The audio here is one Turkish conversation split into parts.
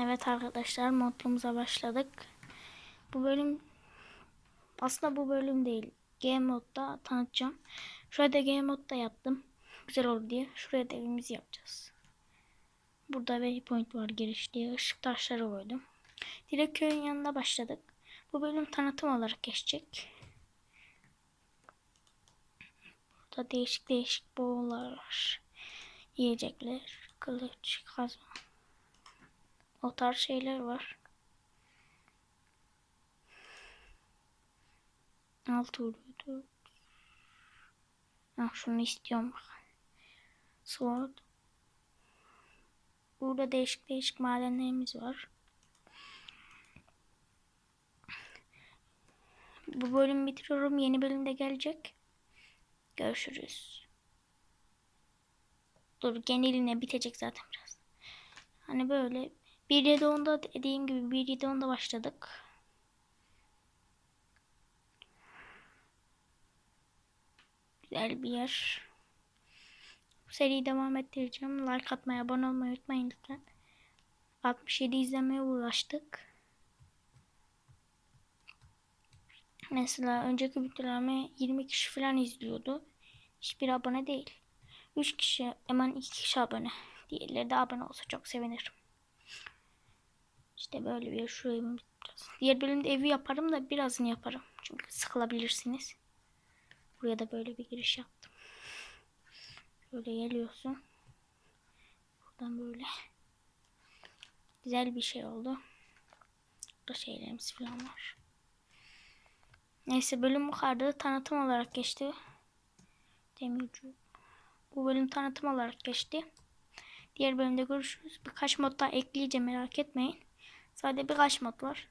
Evet arkadaşlar modumuza başladık. Bu bölüm aslında bu bölüm değil. Game modda tanıtacağım. Şurada da game modda yaptım. Güzel olur diye. Şuraya da evimizi yapacağız. Burada waypoint var giriş diye. ışık taşları koydum. Direkt köyün yanına başladık. Bu bölüm tanıtım olarak geçecek. Burada değişik değişik boğular var. Yiyecekler, kılıç, kazma. O tarz şeyler var. Altı oluyordu. Ah şunu istiyorum. Sword. Burada değişik değişik madenlerimiz var. Bu bölüm bitiriyorum. Yeni bölümde gelecek. Görüşürüz. Dur geneline bitecek zaten biraz. Hani böyle 1.7.10'da dediğim gibi 1.7.10'da başladık. Güzel bir yer. Bu seriyi devam ettireceğim. Like atmayı, abone olmayı unutmayın lütfen. 67 izlemeye ulaştık. Mesela önceki videolarımı 20 kişi falan izliyordu. Hiçbir abone değil. 3 kişi, hemen 2 kişi abone. Diğerleri de abone olsa çok sevinirim. İşte böyle bir şu evimi yapacağız. Diğer bölümde evi yaparım da birazını yaparım. Çünkü sıkılabilirsiniz. Buraya da böyle bir giriş yaptım. Böyle geliyorsun. Buradan böyle. Güzel bir şey oldu. Burada şeylerimiz falan var. Neyse bölüm bu kadar tanıtım olarak geçti. Demirci. Bu bölüm tanıtım olarak geçti. Diğer bölümde görüşürüz. Birkaç mod daha ekleyeceğim merak etmeyin. Sadece birkaç mod var.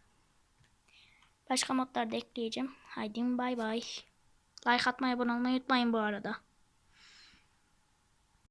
Başka modlar da ekleyeceğim. Haydi bay bay. Like atmayı abone olmayı unutmayın bu arada.